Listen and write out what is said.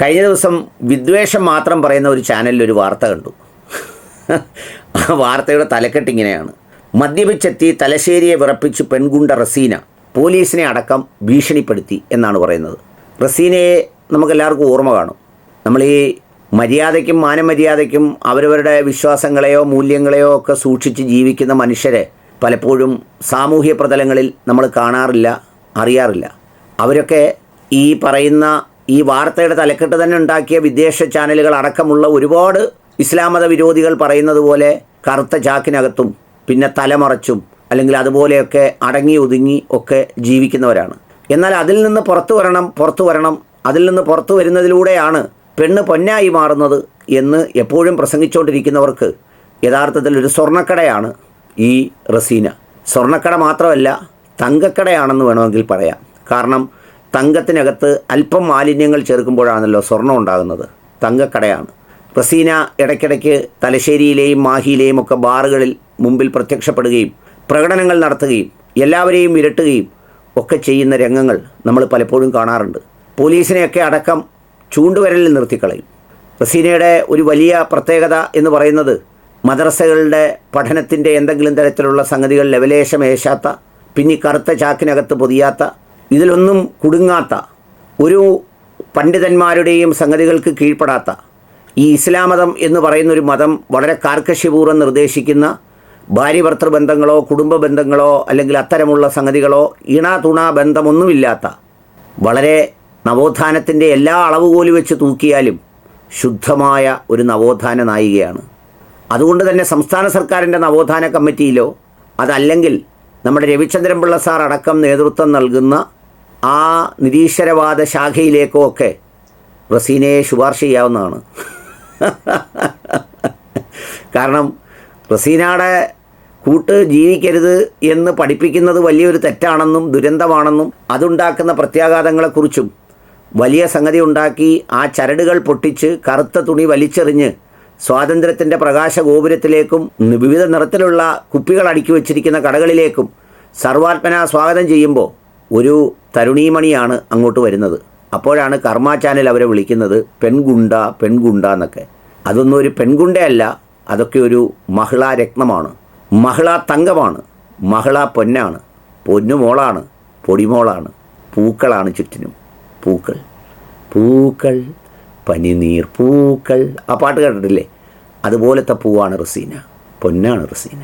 കഴിഞ്ഞ ദിവസം വിദ്വേഷം മാത്രം പറയുന്ന ഒരു ചാനലിൽ ഒരു വാർത്ത കണ്ടു. ആ വാർത്തയുടെ തലക്കെട്ടിങ്ങനെയാണ് മദ്യപിച്ചെത്തി തലശ്ശേരിയെ വിറപ്പിച്ച് പെൺകുണ്ട റസീന പോലീസിനെ അടക്കം ഭീഷണിപ്പെടുത്തി എന്നാണ് പറയുന്നത്. റസീനയെ നമുക്കെല്ലാവർക്കും ഓർമ്മ കാണും. നമ്മൾ ഈ മര്യാദയ്ക്കും മാനമര്യാദയ്ക്കും അവരവരുടെ വിശ്വാസങ്ങളെയോ മൂല്യങ്ങളെയോ ഒക്കെ സൂക്ഷിച്ച് ജീവിക്കുന്ന മനുഷ്യരെ പലപ്പോഴും സാമൂഹ്യ പ്രതലങ്ങളിൽ നമ്മൾ കാണാറില്ല അറിയാറില്ല. അവരൊക്കെ ഈ പറയുന്ന ഈ വാർത്തയുടെ തലക്കെട്ട് തന്നെ ഉണ്ടാക്കിയ വിദേശ ചാനലുകൾ അടക്കമുള്ള ഒരുപാട് ഇസ്ലാം മത വിരോധികൾ പറയുന്നത് പോലെ കറുത്ത ചാക്കിനകത്തും പിന്നെ തലമറച്ചും അല്ലെങ്കിൽ അതുപോലെയൊക്കെ അടങ്ങി ഒതുങ്ങി ഒക്കെ ജീവിക്കുന്നവരാണ്. എന്നാൽ അതിൽ നിന്ന് പുറത്തു വരണം പുറത്തു വരണം അതിൽ നിന്ന് പുറത്തു വരുന്നതിലൂടെയാണ് പെണ്ണ് പൊന്നായി മാറുന്നത് എന്ന് എപ്പോഴും പ്രസംഗിച്ചുകൊണ്ടിരിക്കുന്നവർക്ക് യഥാർത്ഥത്തിൽ ഒരു സ്വർണക്കടയാണ് ഈ റസീന. സ്വർണക്കട മാത്രമല്ല തങ്കക്കടയാണെന്ന് വേണമെങ്കിൽ പറയാം. കാരണം തങ്കത്തിനകത്ത് അല്പം മാലിന്യങ്ങൾ ചേർക്കുമ്പോഴാണല്ലോ സ്വർണം ഉണ്ടാകുന്നത്. തങ്കക്കടയാണ്. റസീന ഇടയ്ക്കിടയ്ക്ക് തലശ്ശേരിയിലെയും മാഹിയിലെയും ഒക്കെ ബാറുകളിൽ മുമ്പിൽ പ്രത്യക്ഷപ്പെടുകയും പ്രകടനങ്ങൾ നടത്തുകയും എല്ലാവരെയും ഇരട്ടുകയും ഒക്കെ ചെയ്യുന്ന രംഗങ്ങൾ നമ്മൾ പലപ്പോഴും കാണാറുണ്ട്. പോലീസിനെയൊക്കെ അടക്കം ചൂണ്ടുവരലിൽ നിർത്തിക്കളയും. റസീനയുടെ ഒരു വലിയ പ്രത്യേകത എന്ന് പറയുന്നത് മദ്രസകളുടെ പഠനത്തിന്റെ എന്തെങ്കിലും തരത്തിലുള്ള സംഗതികൾ ലവലേശമേശാത്ത പിന്നെ കറുത്ത ചാക്കിനകത്ത് പൊതിയാത്ത ഇതിലൊന്നും കുടുങ്ങാത്ത ഒരു പണ്ഡിതന്മാരുടെയും സംഗതികൾക്ക് കീഴ്പ്പെടാത്ത ഈ ഇസ്ലാം മതം എന്ന് പറയുന്നൊരു മതം വളരെ കാർക്കശ്യപൂർവം നിർദ്ദേശിക്കുന്ന ഭാര്യഭർത്തൃ ബന്ധങ്ങളോ കുടുംബ ബന്ധങ്ങളോ അല്ലെങ്കിൽ അത്തരമുള്ള സംഗതികളോ ഇണ തുണ ബന്ധമൊന്നുമില്ലാത്ത വളരെ നവോത്ഥാനത്തിന്റെ എല്ലാ അളവുകോലി വെച്ച് തൂക്കിയാലും ശുദ്ധമായ ഒരു നവോത്ഥാന നായികയാണ്. അതുകൊണ്ട് തന്നെ സംസ്ഥാന സർക്കാരിന്റെ നവോത്ഥാന കമ്മിറ്റിയിലോ അതല്ലെങ്കിൽ നമ്മുടെ രവിചന്ദ്രൻ പിള്ള സാർ അടക്കം നേതൃത്വം നൽകുന്ന ആ നിരീശ്വരവാദ ശാഖയിലേക്കോ ഒക്കെ റസീനയെ ശുപാർശ ചെയ്യാവുന്നതാണ്. കാരണം റസീനയുടെ കൂട്ട് ജീവിക്കരുത് എന്ന് പഠിപ്പിക്കുന്നത് വലിയൊരു തെറ്റാണെന്നും ദുരന്തമാണെന്നും അതുണ്ടാക്കുന്ന പ്രത്യാഘാതങ്ങളെക്കുറിച്ചും വലിയ സംഗതി ഉണ്ടാക്കി ആ ചരടുകൾ പൊട്ടിച്ച് കറുത്ത തുണി വലിച്ചെറിഞ്ഞ് സ്വാതന്ത്ര്യത്തിന്റെ പ്രകാശ ഗോപുരത്തിലേക്കും വിവിധ നിറത്തിലുള്ള കുപ്പികൾ അടുക്കി വച്ചിരിക്കുന്ന കടകളിലേക്കും സർവാത്മന സ്വാഗതം ചെയ്യുമ്പോൾ ഒരു തരുണീമണിയാണ് അങ്ങോട്ട് വരുന്നത്. അപ്പോഴാണ് കർമ്മ ചാനൽ അവരെ വിളിക്കുന്നത് പെൺഗുണ്ട പെൺഗുണ്ട എന്നൊക്കെ. അതൊന്നും ഒരു പെൺഗുണ്ടയല്ല അതൊക്കെ ഒരു മഹിളാ രത്നമാണ്. മഹിളാ തങ്കമാണ് മഹിളാ പൊന്നാണ് പൊന്നുമോളാണ് പൊടിമോളാണ് പൂക്കളാണ് ചുറ്റിനും. പൂക്കൾ. പൂക്കൾ. പനിനീർ പൂക്കൾ. ആ പാട്ട് കേട്ടിട്ടില്ലേ? അതുപോലത്തെ പൂവാണ് റസീന. പൊന്നാണ് റസീന.